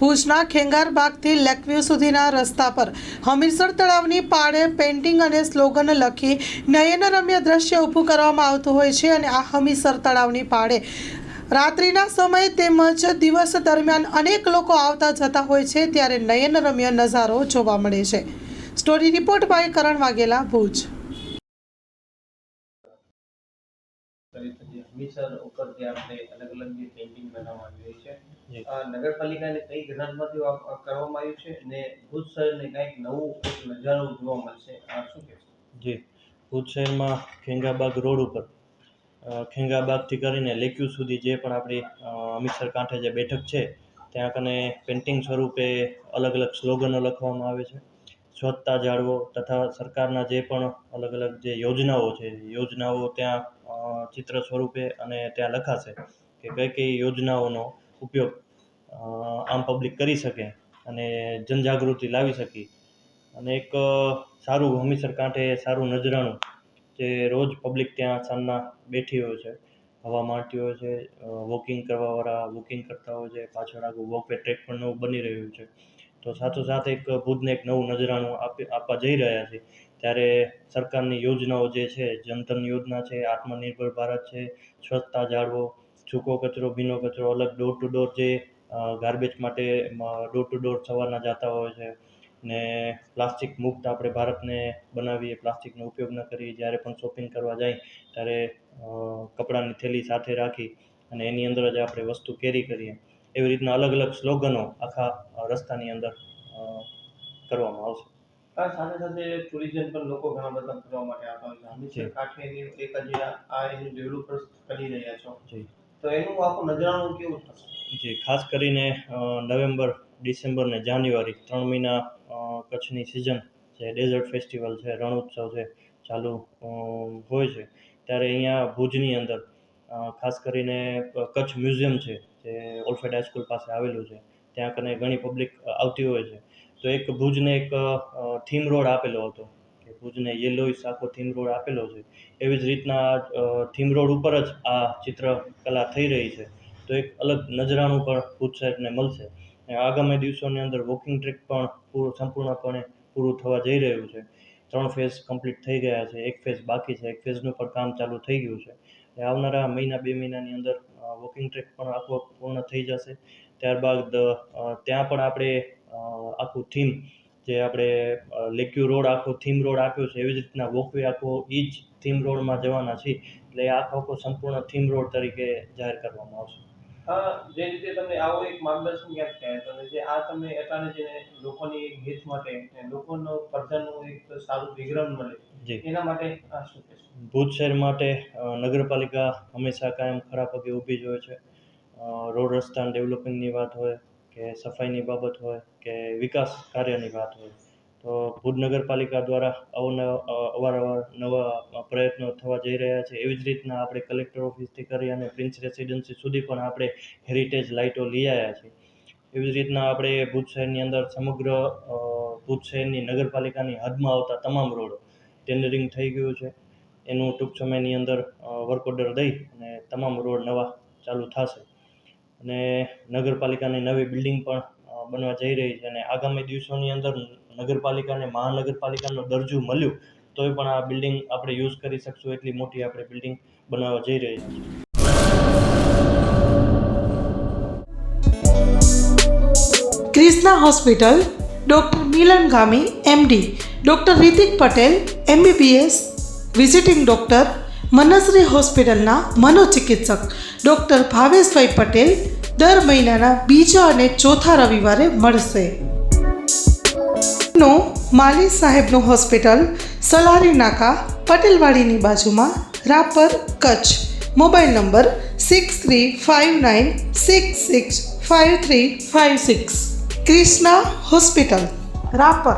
ભુજના ખેંગારબાગથી લેકવ્યુ સુધીના રસ્તા પર હમીરસર તળાવની પાળે પેઇન્ટિંગ અને સ્લોગન લખી નયનરમ્ય દ્રશ્ય ઊભું કરવામાં આવતું હોય છે અને આ હમીરસર તળાવની પાળે રાત્રિના સમયે તેમજ દિવસ દરમિયાન અનેક લોકો આવતા જતા હોય છે ત્યારે નયનરમ્ય નજારો જોવા મળે છે. Story report by Karan Vaghela, Bhuj. Hamisar ઉપર જે આપણે અલગ અલગ જે પેઇન્ટિંગ બનાવવાની હોય છે આ નગરપાલિકાને કઈ આ કરવામાં આવ્યું છે અને ભુજ શહેરને કંઈક નવું નજારું જોવા મળશે. આ શું કહેશો? જી. ભુજ શહેરમાં ખેંગાબાગ રોડ ઉપર ખેંગાબાગથી કરીને લેક્યુ સુધી જે પણ આપણી અમિતસર કાંઠે જે બેઠક છે ત્યાં કને પેઇન્ટિંગ સ્વરૂપે અલગ અલગ સ્લોગનો લખવામાં આવે છે. સ્વચ્છતા જાળવો તથા સરકારના જે પણ અલગ અલગ જે યોજનાઓ છે યોજનાઓ ત્યાં ચિત્ર સ્વરૂપે અને ત્યાં લખાશે કે કઈ કઈ યોજનાઓનો ઉપયોગ આમ પબ્લિક કરી શકે અને જનજાગૃતિ લાવી શકી. અને એક સારું હમીસર કાંઠે સારું નજરાણું જે રોજ પબ્લિક ત્યાં સાંજના બેઠી હોય છે, હવા મારતી હોય છે વોકિંગ કરવાવાળા વોકિંગ કરતા હોય છે, પાછળ આગળ વોકવે ટ્રેક પણ બની રહ્યું છે. તો સાથોસાથ એક ભુજને એક નવું નજરાણું આપવા જઈ રહ્યા છે. ત્યારે સરકારની યોજનાઓ જે છે, જનધન યોજના છે, આત્મનિર્ભર ભારત છે, સ્વચ્છતા જાળવો સૂકો કચરો, ભીનો કચરો, અલગ ડોર ટુ ડોર જે ગાર્બેજ માટે ડોર ટુ ડોર સવારના જતા હોય છે. ને પ્લાસ્ટિક મુક્ત આપણે ભારતને બનાવીએ, પ્લાસ્ટિકનો ઉપયોગ ન કરીએ, જ્યારે પણ શોપિંગ કરવા જાય, ત્યારે કપડાની થેલી સાથે રાખી અને એની અંદર જ આપણે વસ્તુ કેરી કરીએ. એવી રીતના અલગ અલગ સ્લોગનો આખા રસ્તાની અંદર કરવામાં આવશે. આ સાથે સાથે ટુરિઝમ પણ લોકો ઘણા બધા ફરવા માટે આવતા હોય છે. હમીસર એક જ આ- એનું ડેવલપર કરી રહ્યા છો. જી. તો એનું આખું નજરાણું કેવું થશે? જી ખાસ કરીને નવેમ્બર ડિસેમ્બર ને જાન્યુઆરી ત્રણ મહિના કચ્છની સિઝન જે ડેઝર્ટ ફેસ્ટિવલ છે રણ ઉત્સવ છે ચાલુ હોય છે. ત્યારે અહીંયા ભુજની અંદર ખાસ કરીને કચ્છ મ્યુઝિયમ છે, જે ઓલ્ફેડ હાઈસ્કૂલ પાસે આવેલું છે, ત્યાં કને ઘણી પબ્લિક આવતી હોય છે. તો એક ભુજને એક થીમ રોડ આપેલો હતો. કે ભુજને યેલોઇસ આખો થીમ રોડ આપેલો છે. એવી જ રીતના થીમ રોડ ઉપર જ આ ચિત્રકલા થઈ રહી છે. તો એક અલગ નજરાણું પણ ભુજ સાહેબને મળશે. આગામી દિવસોની અંદર વોકિંગ ટ્રેક પણ પૂરું, સંપૂર્ણપણે પૂરું થવા જઈ રહ્યું છે. ત્રણ ફેઝ કમ્પ્લીટ થઈ ગયા છે. એક ફેઝ બાકી છે. એક ફેઝનું પણ કામ ચાલુ થઈ ગયું છે. એટલે આવનારા મહિના, બે મહિનાની અંદર વોકિંગ ટ્રેક પણ આખો પૂર્ણ થઈ જશે. ત્યારબાદ ત્યાં પણ આપણે આખું થીમ જે આપણે લેક્યુ રોડ, આખો થીમ રોડ આપ્યો છે. એવી જ રીતના વોકવે આખો એ જ થીમ રોડમાં જવાના છીએ. એટલે આખો આખો સંપૂર્ણ થીમ રોડ તરીકે જાહેર કરવામાં આવશે. જે રીતે તમને આવો એક માર્ગદર્શન યાદ થયા તમે જે આ તમે અટાણે જે લોકોની હિત માટે, લોકોનો પ્રજાનું સારું બેકગ્રાઉન્ડ મળે. એના માટે શું કહેશો? ભુજ શહેર માટે નગરપાલિકા હંમેશા કાયમ ખરા પગે ઊભી જ હોય છે. રોડ રસ્તા ડેવલપિંગની વાત હોય કે સફાઈની બાબત હોય કે વિકાસ કાર્યની વાત હોય. તો ભુજ નગરપાલિકા દ્વારા અવનવ અવારનવાર નવા પ્રયત્નો થવા જઈ રહ્યા છે. એવી જ રીતના આપણે કલેક્ટર ઓફિસથી કરી અને પ્રિન્સ રેસિડેન્સી સુધી પણ આપણે હેરિટેજ લાઇટો લઈ આવ્યા છીએ એવી જ રીતના આપણે ભુજ શહેરની અંદર સમગ્ર ભુજ શહેરની નગરપાલિકાની હદમાં આવતા તમામ રોડ ટેન્ડરિંગ થઈ ગયું છે. એનું ટૂંક સમયની અંદર વર્ક ઓર્ડર દઈ અને તમામ રોડ નવા ચાલુ થશે. અને નગરપાલિકાની નવી બિલ્ડિંગ પણ બનવા જઈ રહી છે અને આગામી દિવસોની અંદર નગરપાલિકાને મહાનગરપાલિકાનો દરજ્જો મળ્યું, તોય પણ આ બિલ્ડિંગ આપણે યુઝ કરી શકશું, એટલી મોટી આપણે બિલ્ડિંગ બનાવવા જઈ રહી છે. Krishna hospital doctor Milan Gami MD doctor Hrithik Patel MBBS visiting doctor Mansari હોસ્પિટલના મનોચિકિત્સક ડૉક્ટર ભાવેશભાઈ પટેલ દર મહિનાના બીજા અને ચોથા રવિવારે મળશે. નો, માલી સાહેબનું હોસ્પિટલ, સલારી નાકા, પટેલવાડીની બાજુમાં, Rapar, Kutch. Mobile number six three five nine six six five three five six Krishna hospital Rapar.